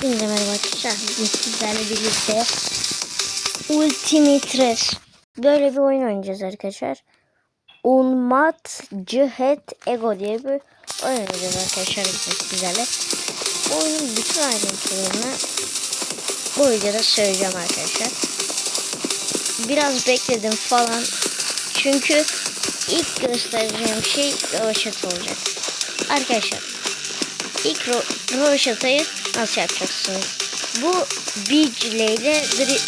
Hepinize merhaba arkadaşlar. Sizlerle birlikte Ultimate Race böyle bir oyun oynayacağız arkadaşlar. Unmat Cihet Ego diye bir oyun oynayacağız arkadaşlar sizlerle. Oyunun bütün ayrıntılarını bu videoda söyleyeceğim arkadaşlar. Biraz bekledim falan. Çünkü ilk göstereceğim şey rövaşat olacak. Arkadaşlar İlk ro roşatayı nasıl yapacaksınız? Bu beach ile dri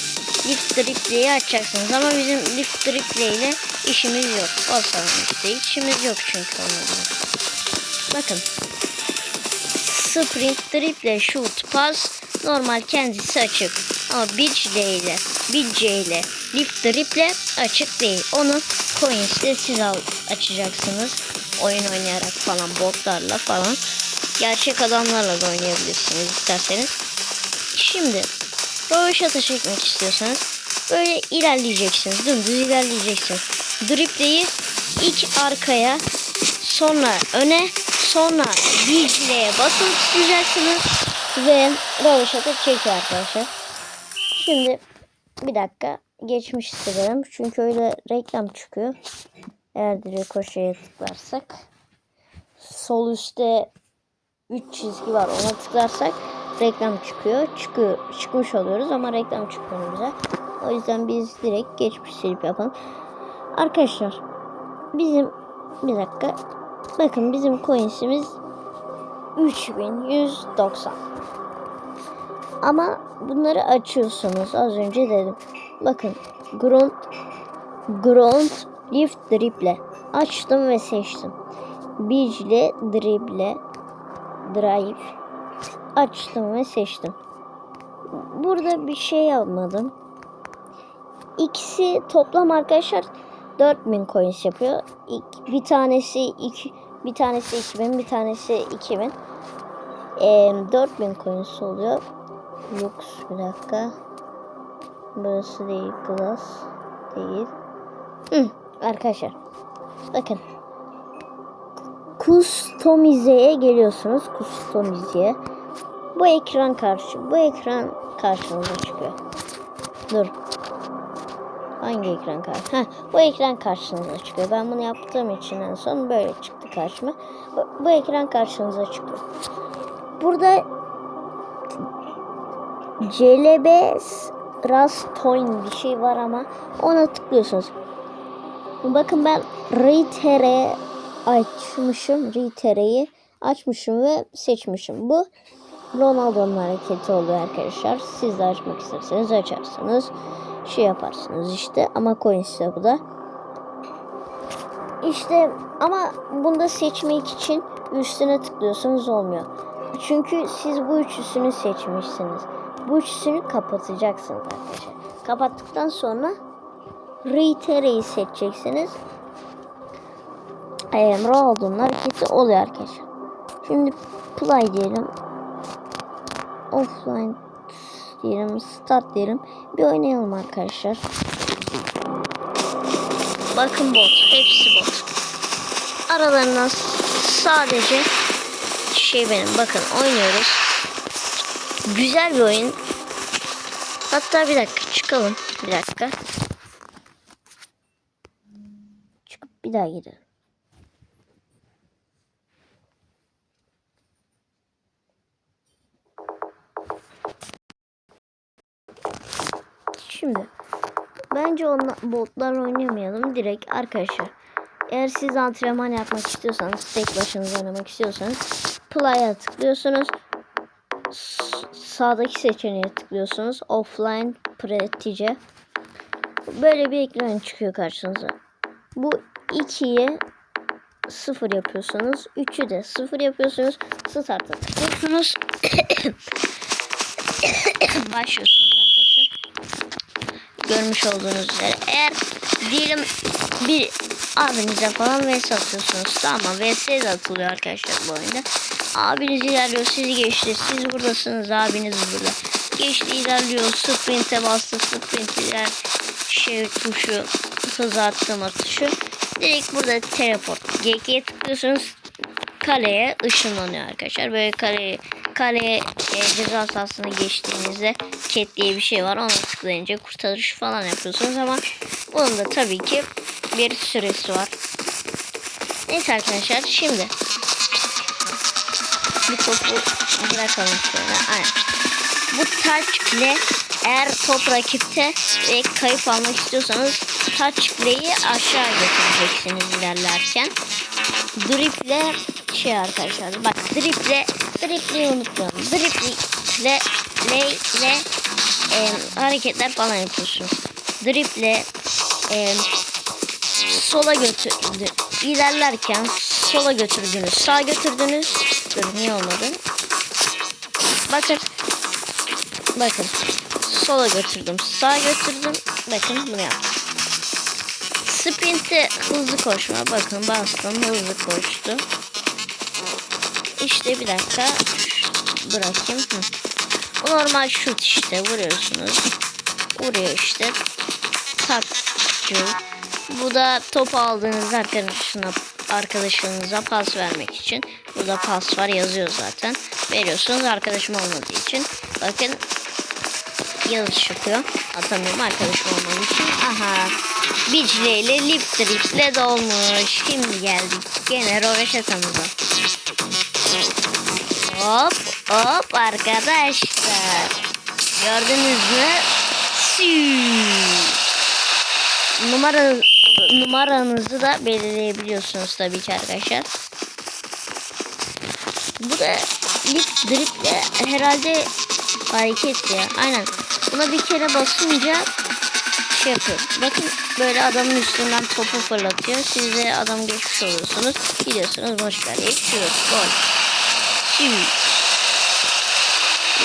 lift dripleyi açacaksınız ama bizim lift driple ile işimiz yok. O işte işimiz yok çünkü onunla. Bakın. Sprint driple shoot pass normal kendisi açık. Ama beach ile beach ile lift driple açık değil. Onu coins'le siz al açacaksınız. Oyun oynayarak falan botlarla falan gerçek adamlarla da oynayabilirsiniz isterseniz. Şimdi röveşata çekmek istiyorsanız böyle ilerleyeceksiniz. Dümdüz ilerleyeceksiniz. Dripleyi ilk arkaya sonra öne sonra bilgileye basılı tutacaksınız ve röveşata çekiyor arkadaşlar. Şimdi bir dakika geçmiş istedim. Çünkü öyle reklam çıkıyor. Eğer direkt koşuya tıklarsak sol üstte 3 çizgi var. Ona tıklarsak reklam çıkıyor. Çıkıyor. Çıkmış oluyoruz ama reklam çıkmıyor bize. O yüzden biz direkt geçmiş silip yapalım. Arkadaşlar bizim bir dakika. Bakın bizim coinsimiz 3190. Ama bunları açıyorsunuz. Az önce dedim. Bakın ground ground lift dribble açtım ve seçtim. Beach'le dribble drive açtım ve seçtim. Burada bir şey yapmadım. İkisi toplam arkadaşlar 4000 coins yapıyor. İlk, bir tanesi iki, bir tanesi 2000, bir tanesi 2000. Ee, 4000 coins oluyor. Lux bir dakika. Burası değil, glass değil. Hı, arkadaşlar. Bakın. Customize'ye geliyorsunuz. Customize'ye. Bu ekran karşı. Bu ekran karşınıza çıkıyor. Dur. Hangi ekran karşı? Ha, bu ekran karşınıza çıkıyor. Ben bunu yaptığım için en son böyle çıktı karşıma. Bu, bu ekran karşınıza çıkıyor. Burada CLB Rastoin bir şey var ama ona tıklıyorsunuz. Bakın ben Ritere açmışım. Ritere'yi açmışım ve seçmişim. Bu Ronaldo'nun hareketi oluyor arkadaşlar. Siz de açmak isterseniz açarsınız. Şey yaparsınız işte. Ama coins bu da. İşte ama bunda seçmek için üstüne tıklıyorsanız olmuyor. Çünkü siz bu üçüsünü seçmişsiniz. Bu üçüsünü kapatacaksınız arkadaşlar. Kapattıktan sonra Ritere'yi seçeceksiniz. Ee, Ronaldo'nun hareketi oluyor arkadaşlar. Şimdi play diyelim. Offline diyelim. Start diyelim. Bir oynayalım arkadaşlar. Bakın bot. Hepsi bot. Aralarından sadece şey benim. Bakın oynuyoruz. Güzel bir oyun. Hatta bir dakika çıkalım. Bir dakika. Çıkıp bir daha girelim. Şimdi bence onla, botlar oynamayalım direkt arkadaşlar. Eğer siz antrenman yapmak istiyorsanız tek başınıza oynamak istiyorsanız play'a tıklıyorsunuz. Sağdaki seçeneğe tıklıyorsunuz. Offline pratice. Böyle bir ekran çıkıyor karşınıza. Bu 2'yi 0 yapıyorsunuz. 3'ü de 0 yapıyorsunuz. Start'a tıklıyorsunuz. Başlıyorsunuz görmüş olduğunuz üzere. Eğer diyelim bir abinize falan vs atıyorsunuz. Tamam vs de atılıyor arkadaşlar bu oyunda. Abiniz ilerliyor sizi geçti. Siz buradasınız abiniz burada. Geçti ilerliyor. Sprint'e bastı. Sprint iler şey tuşu hız attırma tuşu. Direkt burada teleport. GG'ye tıklıyorsunuz. Kaleye ışınlanıyor arkadaşlar. Böyle kaleye kaleye e, ceza sahasını geçtiğinizde cat diye bir şey var. Ona tıklayınca kurtarış falan yapıyorsunuz ama bunun da tabii ki bir süresi var. Neyse arkadaşlar şimdi bir topu bırakalım şöyle. Aynen. Bu touch ile eğer top rakipte ve kayıp almak istiyorsanız touch play'i aşağı getireceksiniz ilerlerken. Driple şey arkadaşlar bak driple dripleyi unutmayalım. Driple le le e, hareketler falan yapıyorsunuz. Driple e, sola götürdü. İlerlerken sola götürdünüz. Sağ götürdünüz. Dur niye olmadı? Bakın. Bakın. Sola götürdüm. Sağ götürdüm. Bakın bunu yaptım. Sprint'te hızlı koşma. Bakın bastım hızlı koştu. İşte bir dakika. Bırakayım. Hı. Bu normal şut işte. Vuruyorsunuz. Vuruyor işte. Takçı. Bu da topu aldığınızda arkadaşına, arkadaşınıza pas vermek için. Burada pas var yazıyor zaten. Veriyorsunuz arkadaşım olmadığı için. Bakın yazı çıkıyor. Atamıyorum arkadaşım olmadığı için. Aha. Bicle ile lip triple dolmuş. Şimdi geldik. Gene roveşatamıza. Hop hop arkadaşlar. Gördünüz mü? Numara numaranızı da belirleyebiliyorsunuz tabii ki arkadaşlar. Bu da lift driple herhalde hareket ya. Aynen. Buna bir kere basınca şey yapıyor. Bakın böyle adamın üstünden topu fırlatıyor. Siz de adam geçmiş oluyorsunuz. Gidiyorsunuz boş ver. Geçiyoruz. Gol. Şimdi.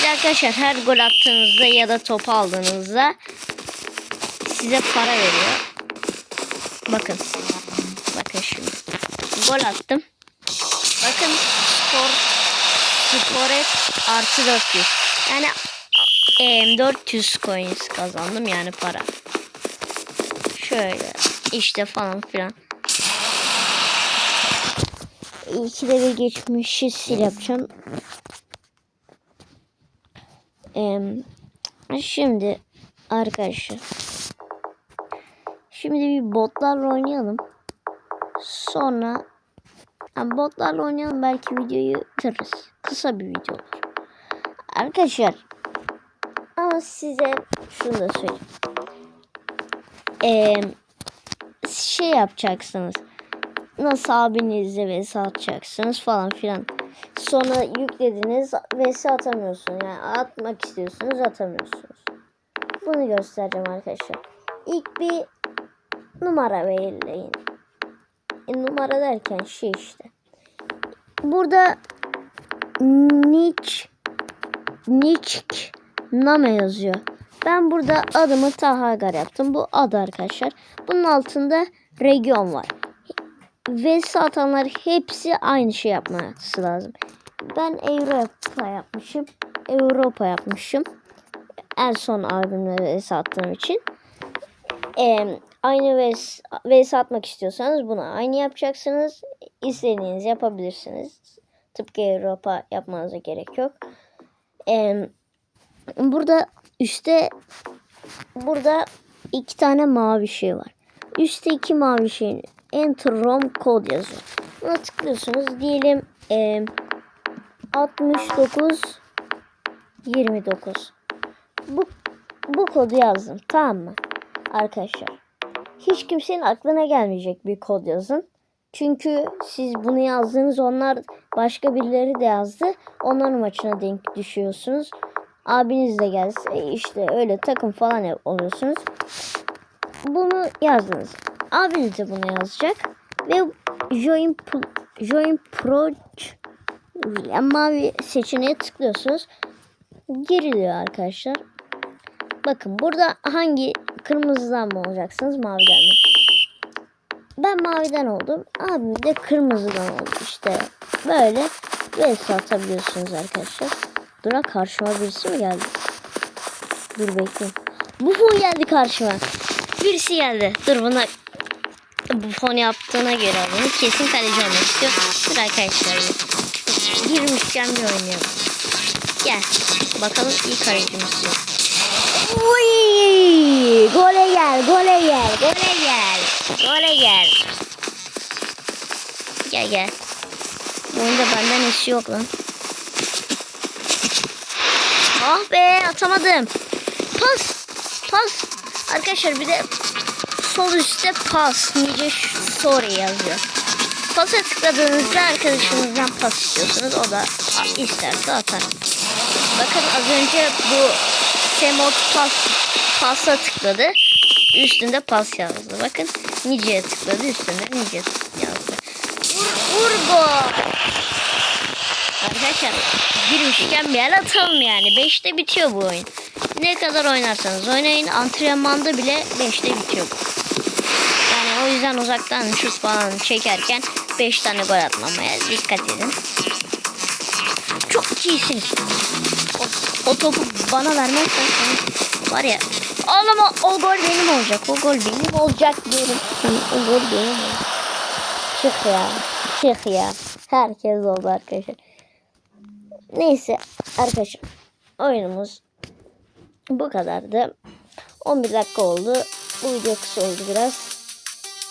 Bir arkadaşlar her gol attığınızda ya da top aldığınızda size para veriyor. Bakın. Bakın şimdi. Gol attım. Bakın skor skor et artı 400. Yani em, 400 coins kazandım yani para. Şöyle işte falan filan. İkide bir geçmişi sil yapacağım. Em, şimdi arkadaşlar. Şimdi bir botlarla oynayalım. Sonra yani botlarla oynayalım belki videoyu bitiririz. Kısa bir video olur. Arkadaşlar ama size şunu da söyleyeyim. Ee, şey yapacaksınız. Nasıl abinizle vs atacaksınız falan filan. Sonra yüklediniz vs atamıyorsunuz. Yani atmak istiyorsunuz atamıyorsunuz. Bunu göstereceğim arkadaşlar. İlk bir numara belirleyin. E, numara derken şey işte. Burada nick nick name yazıyor. Ben burada adımı Tahagar yaptım. Bu ad arkadaşlar. Bunun altında region var. Ve satanlar hepsi aynı şey yapması lazım. Ben Avrupa yapmışım. Avrupa yapmışım. En son albümleri sattığım için. Ee, aynı vs, vs atmak istiyorsanız bunu aynı yapacaksınız. İstediğiniz yapabilirsiniz. Tıpkı Avrupa yapmanıza gerek yok. Ee, burada üstte burada iki tane mavi şey var. Üstte iki mavi şeyin enter rom kod yazıyor. Buna tıklıyorsunuz. Diyelim e, 69 29. Bu bu kodu yazdım. Tamam mı? Arkadaşlar. Hiç kimsenin aklına gelmeyecek bir kod yazın. Çünkü siz bunu yazdınız onlar başka birileri de yazdı. Onların maçına denk düşüyorsunuz. Abiniz de gelse işte öyle takım falan oluyorsunuz. Bunu yazdınız. Abiniz de bunu yazacak. Ve join, join pro yani mavi seçeneğe tıklıyorsunuz. Giriliyor arkadaşlar. Bakın burada hangi kırmızıdan mı olacaksınız maviden mi? Ben maviden oldum. Abim de kırmızıdan oldu işte. Böyle vs atabiliyorsunuz arkadaşlar. Dura karşıma birisi mi geldi? Dur bekleyin. Buffon geldi karşıma. Birisi geldi. Dur buna Buffon yaptığına göre bunu kesin kaleci olmak istiyor. Dur arkadaşlar. Girmişken bir oynayalım. Gel. Bakalım iyi kalecimiz. Uy! Gole gel, gole gel, gole gel. Gole gel. Gel gel. Bu oyunda benden iyisi yok lan. Ah be atamadım. Pas. Pas. Arkadaşlar bir de sol üstte pas. Nice sorry yazıyor. Pasa tıkladığınızda arkadaşınızdan pas istiyorsunuz. O da isterse atar. Bakın az önce bu Semot pas pasa tıkladı. Üstünde pas yazdı. Bakın Nice'ye tıkladı. Üstünde Nice yazdı. Vur, vur gol. Arkadaşlar girmişken bir el atalım yani. 5'te bitiyor bu oyun. Ne kadar oynarsanız oynayın. Antrenmanda bile 5'te bitiyor bu. O yüzden uzaktan şut falan çekerken 5 tane gol atmamaya dikkat edin. Çok iyisiniz. O, o topu bana vermezsen sen var ya. Ağlama o gol benim olacak. O gol benim olacak diyorum. O gol benim olacak. Çık ya. Çık ya. Herkes oldu arkadaşlar. Neyse arkadaşlar. Oyunumuz bu kadardı. 11 dakika oldu. Bu video kısa oldu biraz.